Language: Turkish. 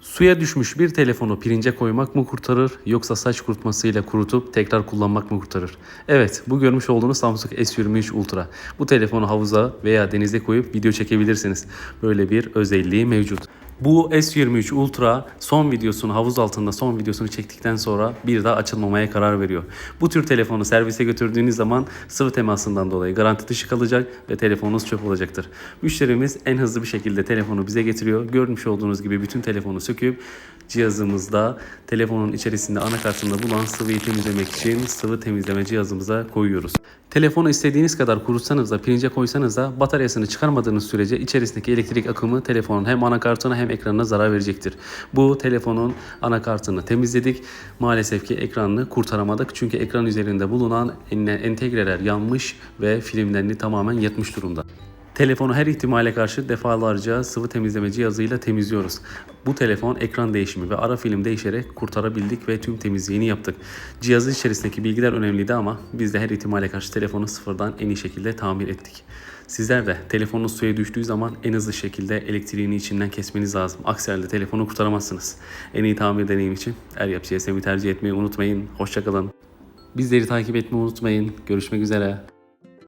Suya düşmüş bir telefonu pirince koymak mı kurtarır yoksa saç kurutmasıyla kurutup tekrar kullanmak mı kurtarır? Evet bu görmüş olduğunuz Samsung S23 Ultra. Bu telefonu havuza veya denize koyup video çekebilirsiniz. Böyle bir özelliği mevcut. Bu S23 Ultra son videosunu havuz altında son videosunu çektikten sonra bir daha açılmamaya karar veriyor. Bu tür telefonu servise götürdüğünüz zaman sıvı temasından dolayı garanti dışı kalacak ve telefonunuz çöp olacaktır. Müşterimiz en hızlı bir şekilde telefonu bize getiriyor. Görmüş olduğunuz gibi bütün telefonu söküp cihazımızda telefonun içerisinde anakartında bulunan sıvıyı temizlemek için sıvı temizleme cihazımıza koyuyoruz. Telefonu istediğiniz kadar kurutsanız da pirince koysanız da bataryasını çıkarmadığınız sürece içerisindeki elektrik akımı telefonun hem anakartına hem ekranına zarar verecektir. Bu telefonun anakartını temizledik. Maalesef ki ekranını kurtaramadık. Çünkü ekran üzerinde bulunan en- entegreler yanmış ve filmlerini tamamen yatmış durumda. Telefonu her ihtimale karşı defalarca sıvı temizleme cihazıyla temizliyoruz. Bu telefon ekran değişimi ve ara film değişerek kurtarabildik ve tüm temizliğini yaptık. Cihazın içerisindeki bilgiler önemliydi ama biz de her ihtimale karşı telefonu sıfırdan en iyi şekilde tamir ettik. Sizler de telefonunuz suya düştüğü zaman en hızlı şekilde elektriğini içinden kesmeniz lazım. Aksi halde telefonu kurtaramazsınız. En iyi tamir deneyim için Eryap GSM'i tercih etmeyi unutmayın. Hoşçakalın. Bizleri takip etmeyi unutmayın. Görüşmek üzere.